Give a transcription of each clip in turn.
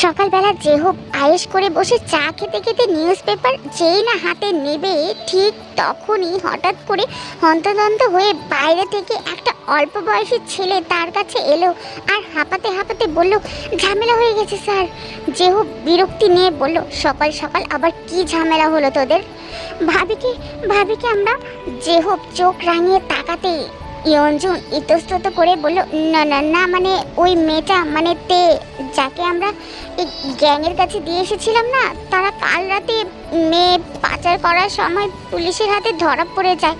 সকালবেলা যে হোক আয়েস করে বসে চা খেতে খেতে নিউজ পেপার যেই না হাতে নেবে, ঠিক তখনই হঠাৎ করে হন্তদন্ত হয়ে বাইরে থেকে একটা অল্প বয়সী ছেলে তার কাছে এলো আর হাঁপাতে হাঁপাতে বলল, ঝামেলা হয়ে গেছে স্যার। যে হোক বিরক্তি নিয়ে বলল, সকাল সকাল আবার কি ঝামেলা হলো তোদের? ভাবিকে ভাবিকে আমরা যে হোক চোখ রাঙিয়ে তাকাতে ইয়ঞ্জন ইতস্তত করে বলল, না না না মানে ওই মেয়েটা মানে তে, যাকে আমরা এই গ্যাংয়ের কাছে দিয়ে এসেছিলাম না, তারা কাল রাতে মেয়ে পাচার করার সময় পুলিশের হাতে ধরা পড়ে যায়।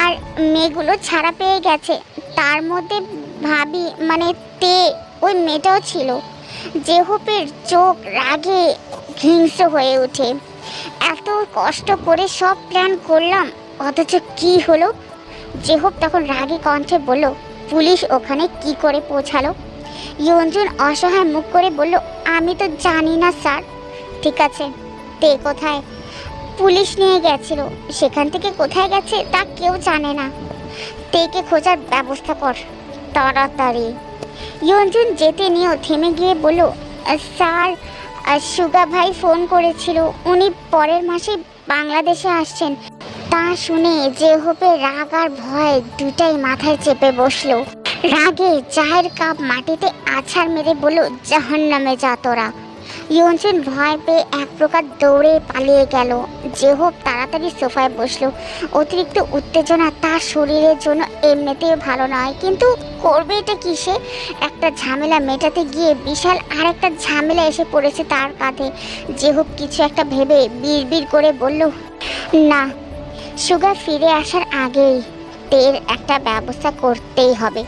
আর মেয়েগুলো ছাড়া পেয়ে গেছে। তার মধ্যে ভাবি মানে তে, ওই মেয়েটাও ছিল। জেহোপের চোখ রাগে হিংস্র হয়ে ওঠে। এত কষ্ট করে সব প্ল্যান করলাম, অথচ কি হলো? জেহব তখন রাগে কণ্ঠে বলল, পুলিশ ওখানে কি করে পৌঁছালো? ইয়ঞ্জুন অসহায় মুখ করে বলল, আমি তো জানি না, স্যার। ঠিক আছে, তে কোথায়? পুলিশ নিয়ে গেছিল। সেখান থেকে কোথায় গেছে তা কেউ জানে না। তেকে খোঁজার ব্যবস্থা কর, তাড়াতাড়ি। ইয়ঞ্জুন যেতে নিয়েও থেমে গিয়ে বলল, স্যার, সুগা ভাই ফোন করেছিল। উনি পরের মাসে বাংলাদেশে আসছেন। তা শুনে হোপে রাগ আর ভয় দুটাই মাথায় চেপে বসল। রাগে চায়ের কাপ মাটিতে আছাড় মেরে বলল, জাহান্নামে যা তোরা। ইয়ঞ্জন ভয় পেয়ে এক প্রকার দৌড়ে পালিয়ে গেল। হোপ তাড়াতাড়ি সোফায় বসল। অতিরিক্ত উত্তেজনা তার শরীরের জন্য এমনিতেও ভালো নয়, কিন্তু করবে এটা কিসে? একটা ঝামেলা মেটাতে গিয়ে বিশাল আর একটা ঝামেলা এসে পড়েছে তার কাঁধে। হোক কিছু একটা ভেবে বিড় করে বলল, না সুগা ফিরে আসার আগেই তের একটা ব্যবস্থা করতেই হবে।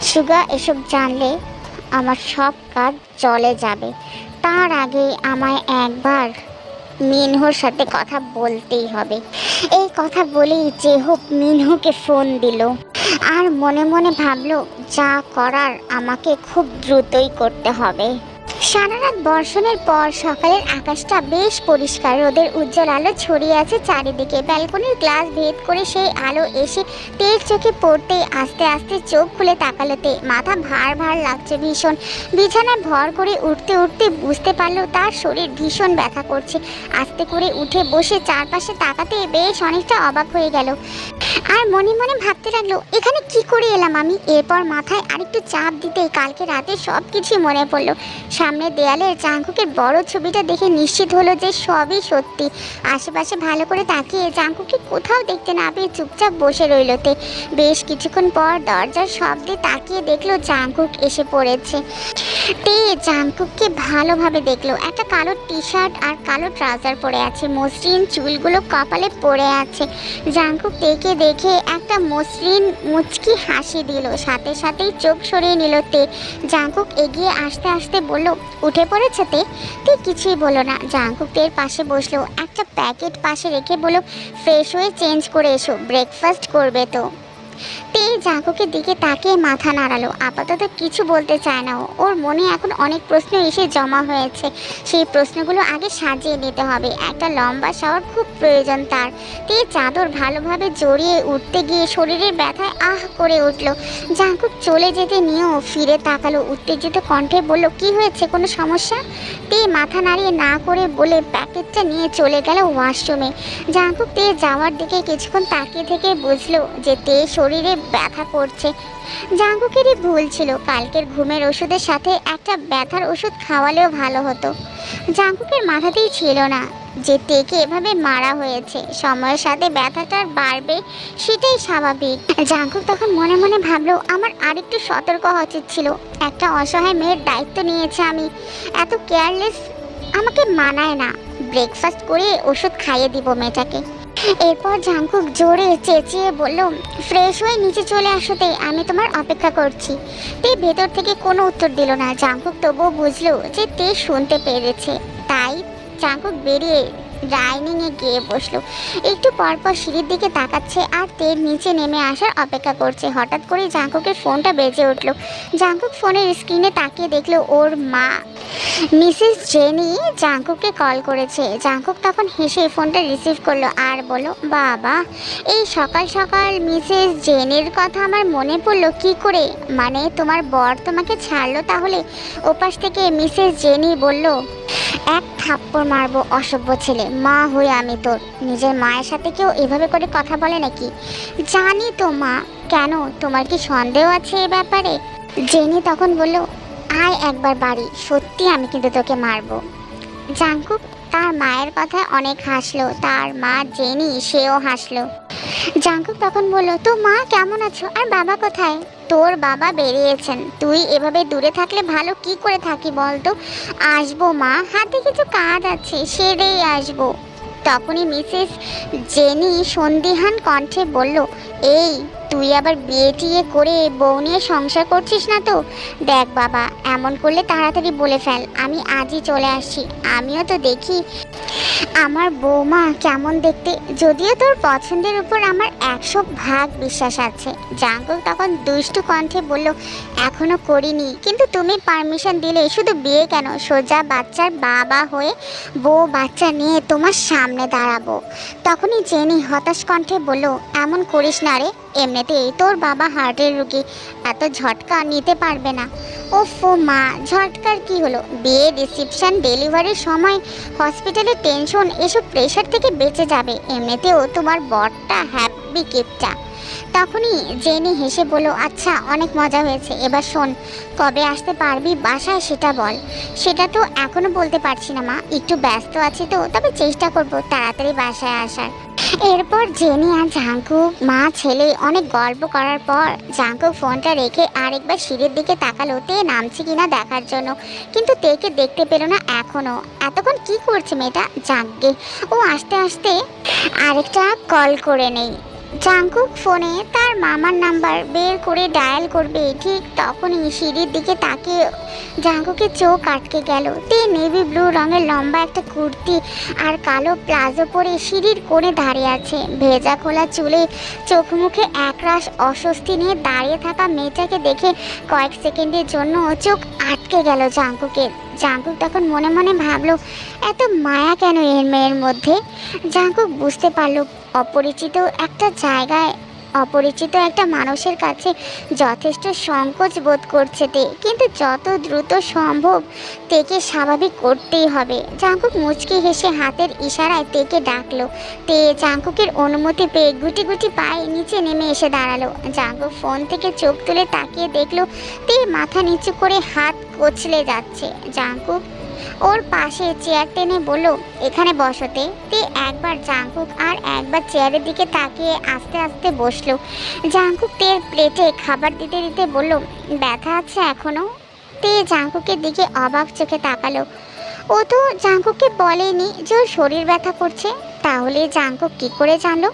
সুগা এসব জানলে আমার সব কাজ চলে যাবে। তার আগে আমায় একবার মিনহুর সাথে কথা বলতেই হবে। এই কথা বলেই যে হোক মিনহুকে ফোন দিল। আর মনে মনে ভাবলো, যা করার আমাকে খুব দ্রুতই করতে হবে। সারা রাত বর্ষণের পর সকালের আকাশটা বেশ পরিষ্কার। রোদের উজ্জ্বল আলো ছড়িয়ে আছে চারিদিকে। ব্যালকনির গ্লাস ভেদ করে সেই আলো এসে তেল চোখে পড়তে আস্তে আস্তে চোখ খুলে তাকালোতে। মাথা ভার ভার লাগছে ভীষণ। বিছানায় ভর করে উঠতে উঠতে বুঝতে পারল তার শরীর ভীষণ ব্যথা করছে। আস্তে করে উঠে বসে চারপাশে তাকাতে বেশ অনেকটা অবাক হয়ে গেল। আর মনে মনে ভাবতে লাগল, এখানে কি করে এলাম আমি? এরপর মাথায় আরেকটু চাপ দিতেই কালকে রাতে সব কিছুই মনে পড়ল। সামনে দেয়ালের জাঙ্কুকের বড় ছবিটা দেখে নিশ্চিত হলো যে সবই সত্যি। আশেপাশে ভালো করে তাকিয়ে জাঙ্কুকে কোথাও দেখতে না পেয়ে চুপচাপ বসে রইলতে বেশ কিছুক্ষণ পর দরজার শব্দে তাকিয়ে দেখল জাঙ্কুক এসে পড়েছে। তে জাঙ্কুককে ভালোভাবে দেখল। একটা কালো টি শার্ট আর কালো ট্রাউজার পরে আছে। মসৃণ চুলগুলো কপালে পড়ে আছে। জাঙ্কুক তেকে দেখে একটা মসৃণ মুচকি হাসি দিল। সাথে সাথেই চোখ সরিয়ে নিল তে। জাঙ্কুক এগিয়ে আসতে আসতে বলল উঠে পড়েছে তে তে কিছুই বলো না। জাঙ্কুক তের পাশে বসল একটা প্যাকেট পাশে রেখে বলো, ফ্রেশ হয়ে চেঞ্জ করে এসো, ব্রেকফাস্ট করবে তো। তে জাঙ্কুকের দিকে তাকিয়ে মাথা নাড়ালো। আপাতত কিছু বলতে চায় না। ওর মনে এখন অনেক প্রশ্ন এসে জমা হয়েছে। সেই প্রশ্নগুলো আগে সাজিয়ে নিতে হবে। একটা লম্বা শাওয়ার খুব প্রয়োজন তার। তে চাদর ভালোভাবে জড়িয়ে উঠতে গিয়ে শরীরের ব্যথায় আহ করে উঠল। জাঙ্কুক চলে যেতে নিয়েও ফিরে তাকালো। উত্তেজিত কণ্ঠে বলল, কি হয়েছে? কোনো সমস্যা? তে মাথা নাড়িয়ে না করে বলে প্যাকেটটা নিয়ে চলে গেল ওয়াশরুমে। জাঙ্কুক তে যাওয়ার দিকে কিছুক্ষণ তাকিয়ে থেকে বুঝলো যে তে শরীরে ব্যথা করছে। জাঙ্কুকেরই ভুল ছিল, কালকের ঘুমের ওষুধের সাথে একটা ব্যথার ওষুধ খাওয়ালেও ভালো হতো। জাঙ্কুকের মাথাতেই ছিল না যে তেকে এভাবে মারা হয়েছে। সময়ের সাথে ব্যথাটার বাড়বে সেটাই স্বাভাবিক। জাঙ্কুক তখন মনে মনে ভাবলো, আমার আরেকটু সতর্ক হওয়া উচিত ছিল। একটা অসহায় মেয়ের দায়িত্ব নিয়েছে আমি। এত কেয়ারলেস আমাকে মানায় না। ব্রেকফাস্ট করে ওষুধ খাইয়ে দিব মেয়েটাকে। এরপর ঝাঙ্কুক জোরে চেঁচিয়ে বলল ফ্রেশ হয়ে নিচে চলে আসতে আমি তোমার অপেক্ষা করছি। তে ভেতর থেকে কোনো উত্তর দিল না। ঝাঙ্কুক তবুও বুঝলো যে তে শুনতে পেরেছে। তাই জাঙ্কুক বেরিয়ে ডাইনিংয়ে গিয়ে বসল। একটু পরপর সিঁড়ির দিকে তাকাচ্ছে আর তের নিচে নেমে আসার অপেক্ষা করছে। হঠাৎ করে জাঙ্কুকের ফোনটা বেজে উঠল। জাঙ্কুক ফোনের স্ক্রিনে তাকিয়ে দেখল ওর মা। মিসেস জেনি জাঙ্কুককে কল করেছে। জাঙ্কুক তখন হেসে ফোনটা রিসিভ করল আর বলল, বাবা, এই সকাল সকাল মিসেস জেনির কথা আমার মনে পড়ল। কি করে? মানে তোমার বর তোমাকে ছাড়লো তাহলে? ওপাশ থেকে মিসেস জেনি বলল এক থাপ্পড় মারবো অসভ্য ছেলে। মা হয়ে আমি তোর। নিজের মায়ের সাথে কেউ এভাবে করে কথা বলে নাকি? জানি তো, মা। কেন? তোমার কি সন্দেহ আছে এ ব্যাপারে? জেনি তখন বলল, আয় একবার বাড়ি। সত্যি আমি কিন্তু তোকে মারবো। জাঙ্কুক তার মায়ের কথায় অনেক হাসলো। তার মা জেনি সেও হাসলো। জাঙ্কুক তখন বলল, তো মা, কেমন আছো? আর বাবা কোথায়? তোর বাবা বেরিয়েছেন। তুই এভাবে দূরে থাকলে ভালো কি করে থাকি বলতো? আসব মা, হাতে কিছু কাজ আছে, সেরেই আসব। তখনই মিসেস জেনি সন্দিহান কণ্ঠে বলল, এই তুই আবার বিয়ে টিয়ে করে বউ নিয়ে সংসার করছিস না তো? দেখ বাবা, এমন করলে তাড়াতাড়ি বলে ফেল, আমি আজই চলে আসছি। আমিও তো দেখি আমার বৌমা কেমন দেখতে, যদিও তোর পছন্দের উপর আমার একশো ভাগ বিশ্বাস আছে। জাঙ্কুক তখন দুষ্টু কণ্ঠে বলল, এখনও করিনি। কিন্তু তুমি পারমিশন দিলে, শুধু বিয়ে কেন? সোজা বাচ্চার বাবা হয়ে বউ বাচ্চা নিয়ে তোমার সামনে দাঁড়াবো। তখনই জেনি হতাশ কণ্ঠে বলল, এমন করিস না রে এমনিতেই তোর বাবা হার্টের রুগী, এত ঝটকা নিতে পারবে না। ওফো মা, ঝটকার কি হলো? বিয়ে, রিসিপশন, ডেলিভারির সময়, হসপিটালের টেনশন, এসব প্রেশার থেকে বেঁচে যাবে। এমনিতেও তোমার বরটা হ্যাপি কিপটা। তখনই জেনি হেসে বলো আচ্ছা অনেক মজা হয়েছে। এবার শোন, কবে আসতে পারবি বাসায় সেটা বল। সেটা তো এখনও বলতে পারছি না মা। একটু ব্যস্ত আছি তো, তবে চেষ্টা করব তাড়াতাড়ি বাসায় আসার। এরপর জেনি আর জাঙ্কু, মা, ছেলে, অনেক গল্প করার পর জাঙ্কু ফোনটা রেখে আরেকবার সিঁড়ির দিকে তাকালো। তে নামছে কিনা দেখার জন্য, কিন্তু তেকে দেখতে পেল না এখনও এতক্ষণ কি করছে মেয়েটা? জাঙ্কে। ও আস্তে আস্তে আরেকটা কল করে নেই। জাঙ্কুক ফোনে তার মামার নাম্বার বের করে ডায়াল করবে। ঠিক তখনই সিঁড়ির দিকে তাকিয়ে জাঙ্কুকের চোখ আটকে গেল। তে নেভি ব্লু রঙের লম্বা একটা কুর্তি আর কালো প্লাজো পরে সিঁড়ির কোণে দাঁড়িয়ে আছে। ভেজা খোলা চুলে চোখ মুখে একরাশ অস্বস্তি নিয়ে দাঁড়িয়ে থাকা মেয়েটাকে দেখে কয়েক সেকেন্ডের জন্য চোখ আটকে গেল জাঙ্কুকের জাঙ্কুক তখন মনে মনে ভাবলো, এত মায়া কেন এর মেয়ের মধ্যে? জাঙ্কুক বুঝতে পারল, অপরিচিত একটা জায়গায়, অপরিচিত একটা মানুষের কাছে যথেষ্ট সংকোচ বোধ করছে তে। কিন্তু যত দ্রুত সম্ভব তেকে স্বাভাবিক করতেই হবে। জাঙ্কুক মুচকি হেসে হাতের ইশারায় তেকে ডাকলো। তে জাঙ্কুকের অনুমতি পেয়ে গুটি গুটি পায়ে নিচে নেমে এসে দাঁড়াল। জাঙ্কুক ফোন থেকে চোখ তুলে তাকিয়ে দেখল, তে মাথা নিচু করে হাত কচলে যাচ্ছে। জাঙ্কুক ওর পাশে চেয়ার টেনে বলল, এখানে বসতে। তে একবার জাঙ্কুক আর একবার চেয়ারের দিকে তাকিয়ে আস্তে আস্তে বসল। জাঙ্কুক তের প্লেটে খাবার দিতে দিতে বলল, ব্যথা আছে এখনও তে জাঙ্কুকের দিকে অবাক চোখে তাকালো। ও তো জাঙ্কুককে বলেনি যে ওর শরীর ব্যথা করছে। তাহলে জাঙ্কুক কি করে জানলো?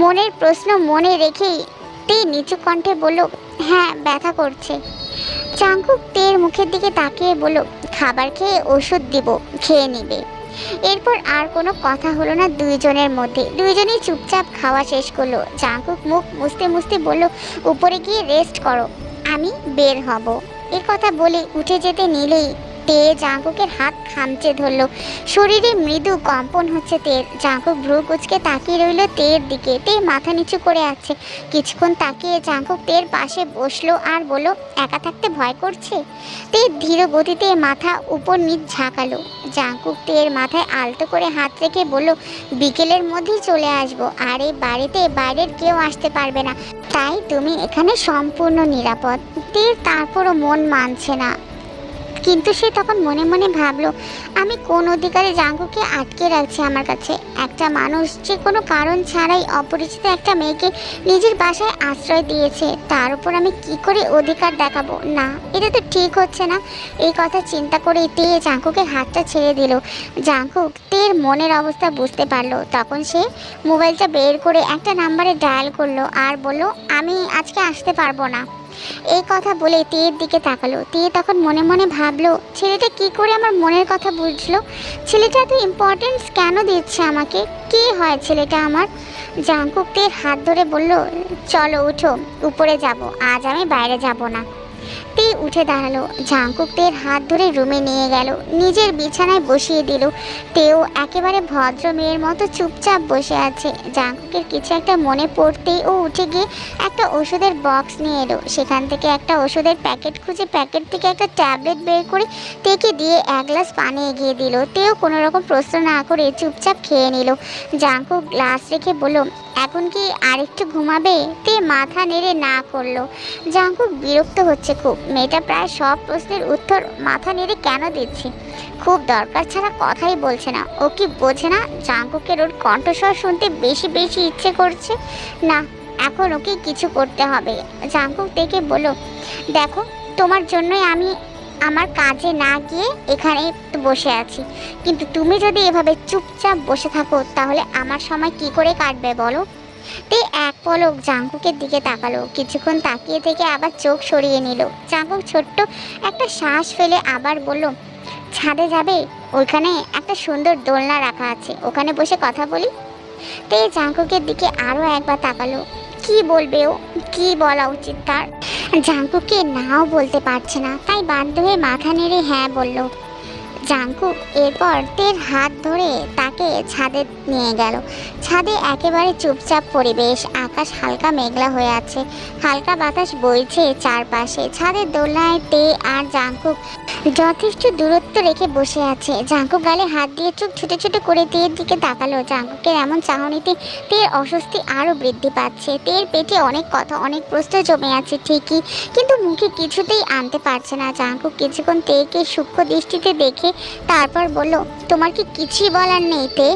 মনের প্রশ্ন মনে রেখেই তে নিচু কণ্ঠে বলল হ্যাঁ ব্যথা করছে। জাঙ্কুক তের মুখের দিকে তাকিয়ে বলল, খাবার খেয়ে ওষুধ দিব, খেয়ে নিবে। এরপর আর কোনো কথা হলো না দুইজনের মধ্যে। দুইজনেই চুপচাপ খাওয়া শেষ করল। জাঙ্কুক মুখ মুছতে মুছতে বলল, উপরে গিয়ে রেস্ট করো, আমি বের হব। এ কথা বলে উঠে যেতে নিলেই তে জাঙ্কুকের হাত খামচে ধরলো। শরীরে মৃদু কম্পন হচ্ছে তের জাঙ্কুক ভ্রু কুচকে তাকিয়ে রইল তের দিকে। তে মাথা নিচু করে আছে। কিছুক্ষণ তাকিয়ে জাঁকুক তের পাশে বসল আর বলল, একা থাকতে ভয় করছে? তে ধীর গতিতে মাথা উপর নিচ ঝাঁকালো। জাঁকুক তের মাথায় আলতো করে হাত রেখে বলল, বিকেলের মধ্যেই চলে আসব। আর এই বাড়িতে বাইরের কেউ আসতে পারবে না। তাই তুমি এখানে সম্পূর্ণ নিরাপদ। তীর তারপরও মন মানছে না। কিন্তু সে তখন মনে মনে ভাবলো, আমি কোন অধিকারে জাঙ্কুকে আটকে রাখছি আমার কাছে? একটা মানুষ যে কোনো কারণ ছাড়াই অপরিচিত একটা মেয়েকে নিজের বাসায় আশ্রয় দিয়েছে, তার উপর আমি কি করে অধিকার দেখাবো? না, এটা তো ঠিক হচ্ছে না। এই কথা চিন্তা করে তে জাঙ্কুকে হাতটা ছেড়ে দিল। জাঙ্কুক তের মনের অবস্থা বুঝতে পারল। তখন সে মোবাইলটা বের করে একটা নাম্বারে ডায়াল করল আর বলল, আমি আজকে আসতে পারব না। এই কথা বলে তেয়ের দিকে তাকালো। তেয়ে তখন মনে মনে ভাবলো, ছেলেটা কি করে আমার মনের কথা বুঝলো? ছেলেটা এত ইম্পর্টেন্স কেন দিচ্ছে আমাকে? কে হয় ছেলেটা আমার? জাঙ্কুক তেয়ের হাত ধরে বলল, চলো, উঠো, উপরে যাব। আজ আমি বাইরে যাব না। তে উঠে দাঁড়াল। জাঙ্কুক তের হাত ধরে রুমে নিয়ে গেল। নিজের বিছানায় বসিয়ে দিল। তেও একেবারে ভদ্র মেয়ের মতো চুপচাপ বসে আছে। জাঙ্কুকের কিছু একটা মনে পড়তেই ও উঠে গিয়ে একটা ওষুধের বক্স নিয়ে এলো। সেখান থেকে একটা ওষুধের প্যাকেট খুঁজে প্যাকেট থেকে একটা ট্যাবলেট বের করে তেকে দিয়ে এক গ্লাস পানি এগিয়ে দিল। তেও কোনো রকম প্রশ্ন না করে চুপচাপ খেয়ে নিল। জাঙ্কুক গ্লাস রেখে বলল এখন কি আরেকটু ঘুমাবে? তে মাথা নেড়ে না করল। জাঙ্কুক বিরক্ত হচ্ছে খুব। মেয়েটা প্রায় সব প্রশ্নের উত্তর মাথা নেড়ে কেন দিচ্ছে? খুব দরকার ছাড়া কথাই বলছে না। ও কি বোঝে না? জাঙ্কুকের ওর কণ্ঠস্বর শুনতে বেশি বেশি ইচ্ছে করছে। না, এখন ওকে কিছু করতে হবে। জাঙ্কুক দেখে বলো দেখো, তোমার জন্যই আমি আমার কাজে না গিয়ে এখানে বসে আছি। কিন্তু তুমি যদি এভাবে চুপচাপ বসে থাকো, তাহলে আমার সময় কি করে কাটবে বলো? তে এক পলক জাঙ্কুকের দিকে তাকালো। কিছুক্ষণ তাকিয়ে থেকে আবার চোখ সরিয়ে নিল। জাঙ্কুক ছোট্ট একটা শ্বাস ফেলে আবার বলল, ছাদে যাবে? ওইখানে একটা সুন্দর দোলনা রাখা আছে। ওখানে বসে কথা বলি? তে জাঙ্কুকের দিকে আরও একবার তাকালো। কি বলবে ও? কি বলা উচিত তার? জাঙ্কুকে নাও বলতে পারছে না, তাই বাধ্য হয়ে মাথা নেড়ে হ্যাঁ বলল। জাঙ্কুক এরপর তের হাত ধরে তাকে ছাদে নিয়ে গেল। ছাদে একেবারে চুপচাপ পরিবেশ, আকাশ হালকা মেঘলা হয়ে আছে, হালকা বাতাস বইছে চারপাশে। ছাদের দোলায় তে আর জাঙ্কুক যথেষ্ট দূরত্ব রেখে বসে আছে। জাঙ্কু গালে হাত দিয়ে চোখ ছোটো ছোটো করে তের দিকে তাকালো। জাঙ্কুকের এমন চাহনিতে তের অস্বস্তি আরও বৃদ্ধি পাচ্ছে। তের পেটে অনেক কথা, অনেক প্রশ্ন জমে আছে, ঠিকই, কিন্তু মুখে কিছুতেই আনতে পারছে না। জাঙ্কু কিছুক্ষণ তেকে সূক্ষ্ম দৃষ্টিতে দেখে তারপর বলল, তোমার কি কিছুই বলার নেই, তে?